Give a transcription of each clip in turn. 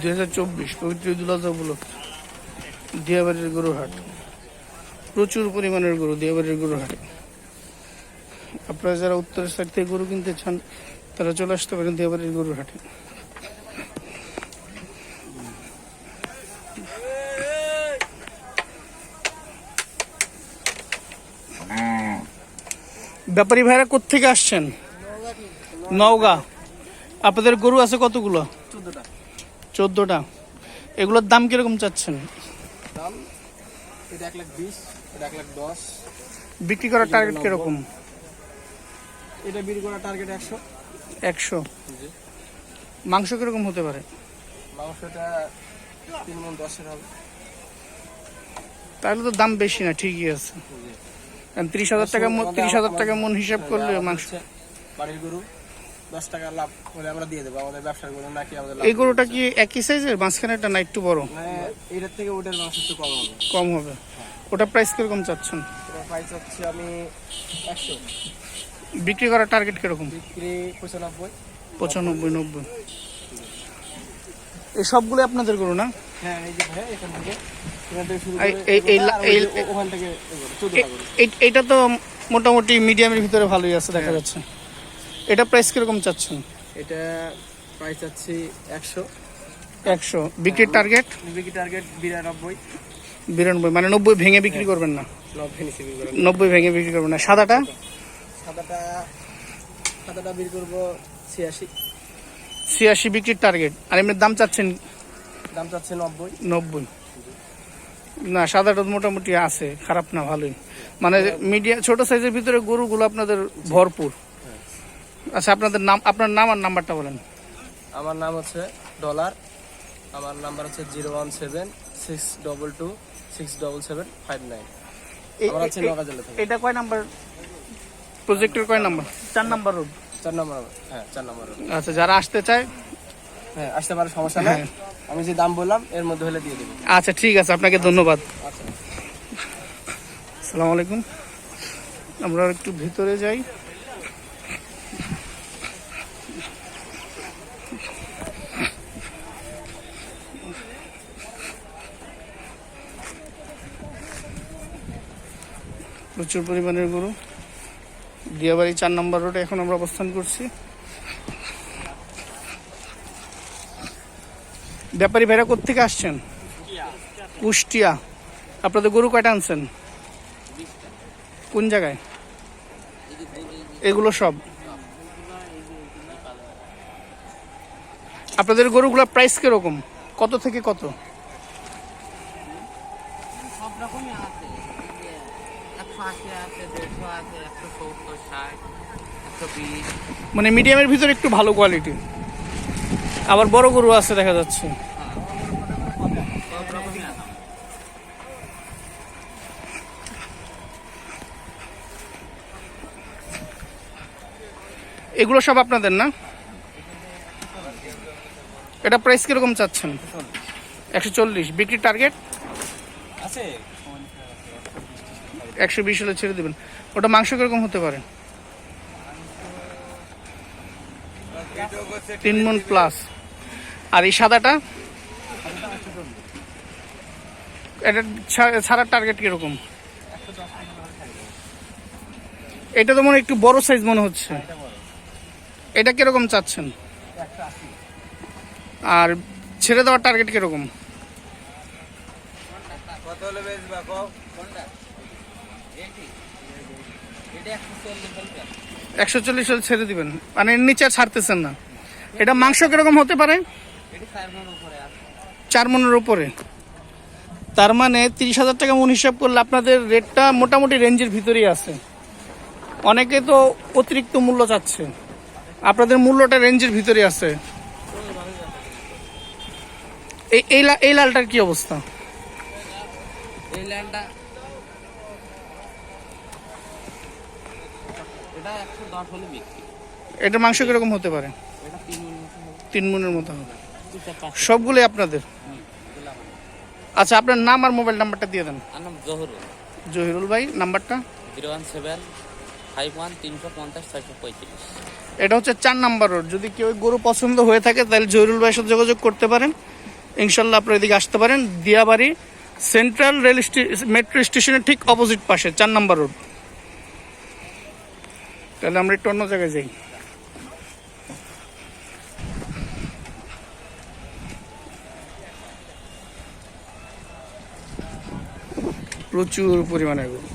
দুই হাজার চব্বিশ, পবিত্র ঈদুল আজহা উপলক্ষে দিয়াবাড়ির গরুর হাট প্রচুর পরিমাণের গরু দিয়াবাড়ির গরুর হাট আপনারা যারা উত্তরের সাইড থেকে গরু কিনতে চান, তারা চলে আসতে পারেন দিয়াবাড়ির গরুর হাটে ব্যাপারী ভাইরা কোত্থেকে আসছেন? নওগাঁ। আপনাদের গরু আছে কতগুলো? চোদ্দটা। এগুলোর দাম কীরকম চাচ্ছেন? দাম এটা এক লাখ বিশ এটা এক লাখ দশ। বিক্রি করার টার্গেট কীরকম? এটা বিক্রি করার টার্গেট একশো। একশো। মাংস কীরকম হতে পারে? মাংসটা তিন মন দশের হবে। তাহলে তো দাম বেশি না ঠিকই আছে। ত্রিশ হাজার টাকা ত্রিশ হাজার টাকা মন হিসাব করলে মাংস বাড়ির গরু। দশ টাকা লাভ হলে আমরা দিয়ে দেবো আমাদের ব্যবসার গরু নাকি আমাদের এই গরুটা কি একই সাইজের মাঝখানেটা না একটু বড়? মানে এটার থেকে ওটার মাংস একটু কম হবে। কম হবে। ওটা প্রাইস কীরকম চাচ্ছেন? এটা প্রাইস হচ্ছে আমি একশো। বিক্রি করার টার্গেট কীরকম? বিক্রি পঁচানব্বই। পঁচানব্বই নব্বই। এই সবগুলো আপনাদের গরু না? হ্যাঁ এই যে ভাই এখান থেকে। এখান থেকে শুরু এই- করে এই- এই এগোটা, আর ওই এই- যে ওখান থেকে চোদ্দটা গরু। এ- এটা তো মোটামুটি মিডিয়ামের ভিতরে ভালোই আছে দেখা যাচ্ছে। এটা প্রাইস কীরকম চাচ্ছেন? এটা প্রাইস চাচ্ছি একশো। একশো। বিক্রির টার্গেট বিক্রি টার্গেট বিরানব্বই। বিরানব্বই মানে নব্বই ভেঙে বিক্রি করবেন না? নব্বই ভেঙে বিক্রি করবেন না। সাদাটা? সাদাটা সাদাটা বিক্রি করব ছিয়াশি। ছিয়াশি বিক্রির টার্গেট আর এমনি দাম চাচ্ছেন? দাম চাচ্ছে নব্বই। নব্বই। না সাদাটা মোটামুটি আছে খারাপ না ভালোই। মানে মিডিয়া ছোট সাইজের ভিতরে গরুগুলো আপনাদের ভরপুর। আচ্ছা আপনাদের নাম আপনার নাম আর নাম্বারটা বলেন। আমার নাম হচ্ছে ডলার আমার নাম্বার হচ্ছে zero one seven six double two six double seven five nine. আমার হচ্ছে নগা জেলা থেকে। এটা কয় নাম্বার? প্রজেক্টের কয় নাম্বার? চার নাম্বার রোড চার নম্বর হ্যাঁ চার নাম্বার নম্বর আচ্ছা যারা আসতে চায় হ্যাঁ আসতে পারে সমস্যা নেই। হ্যাঁ। আমি যে দাম বললাম এর মধ্যে হলে দিয়ে দেবো। আচ্ছা ঠিক আছে আপনাকে ধন্যবাদ। আচ্ছা। সালাম আলাইকুম। আমরা একটু ভিতরে যাই। প্রচুর পরিমাণের গরু। দিয়াবাড়ি চার নম্বর রোডে এখন আমরা অবস্থান করছি। ব্যাপারী ভাইরা কোথেকে আসছেন? কুষ্টিয়া। আপনাদের গরু কয়টা আনছেন? কোন জায়গায়? এগুলো সব। আপনাদের গরুগুলোর প্রাইস কীরকম? কত থেকে কত? মানে মিডিয়ামের ভিতরে একটু ভালো কোয়ালিটি আবার বড় গরু আছে দেখা যাচ্ছে। এগুলো সব আপনাদের না? এটা প্রাইস কীরকম চাচ্ছেন? একশো চল্লিশ। বিক্রির টার্গেট আছে। একশো বিশ হলে ছেড়ে দেবেন। ওটা মাংস কীরকম হতে পারে? তিন মন প্লাস আর এই সাদাটা? এটা ছাড়ার টার্গেট কীরকম? এটা তো মনে একটু বড় সাইজ মনে হচ্ছে। এটা কীরকম চাচ্ছেন? আর ছেড়ে দেওয়ার টার্গেট কীরকম? কত হলে এটি এটা একশো চল্লিশ হলে ছেড়ে দিবেন। মানে নিচে ছাড়তেছেন না। এটা মাংস কীরকম হতে পারে? চার মন মনের উপরে। তার মানে তিরিশ হাজার টাকা মন হিসাব করলে আপনাদের রেটটা মোটামুটি রেঞ্জের ভিতরেই আছে। অনেকে তো অতিরিক্ত মূল্য চাচ্ছে। আপনাদের মূল্যটা রেঞ্জের ভিতরে আছে। এই এই লালটার কি অবস্থা? এই ল্যান্ডটা এটা একশো দশ হলে বিক্রি। এটা মাংস কীরকম হতে পারে? এটা তিন মন মনের মতো হবে। সবগুলোই আপনাদের? আচ্ছা আপনার নাম আর মোবাইল নাম্বারটা দিয়ে দেন। নাম জহরুল। জহিরুল ভাই নাম্বারটা? Zero one seven five one তিনশো পঞ্চাশ ছয়শো পঁয়ত্রিশ। এটা হচ্ছে চার নাম্বার রোড। যদি কেউ গরু পছন্দ হয়ে থাকে তাহলে জহিরুল ভাইয়ের সাথে যোগাযোগ করতে পারেন। ইনশাল্লাহ আপনার এদিকে আসতে পারেন। দিয়াবাড়ি সেন্ট্রাল রেল মেট্রো স্টেশনের ঠিক অপোজিট পাশে চার নাম্বার রোড। তাহলে আমরা একটু অন্য জায়গায় যাই। প্রচুর পরিমাণে গরু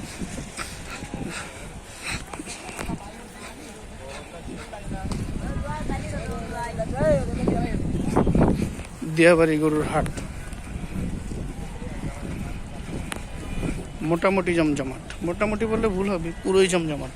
দিয়াবাড়ি গরুর হাট। মোটামুটি জমজমাট। মোটামুটি বললে ভুল হবে, পুরোই জমজমাট।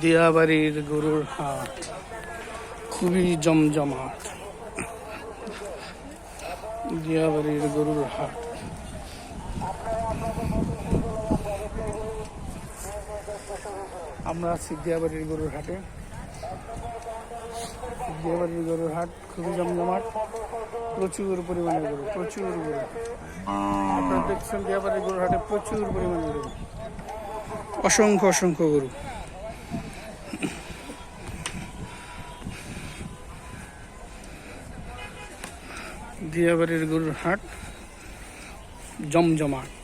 দিয়াবাড়ির গরুর হাট। খুবই জমজমাট। দিয়াবাড়ির গরুর হাট। আমরা আছি দিয়াবাড়ির গরুর হাটে। দিয়াবাড়ির গরুর হাট খুবই জমজমাট। প্রচুর পরিমাণে গরু, প্রচুর গরু। আপনারা দেখছেন দিয়াবাড়ির গরুর হাটে প্রচুর পরিমাণে গরু। অসংখ্য অসংখ্য গরু। দিয়াবাড়ির গরুর হাট জমজমাট।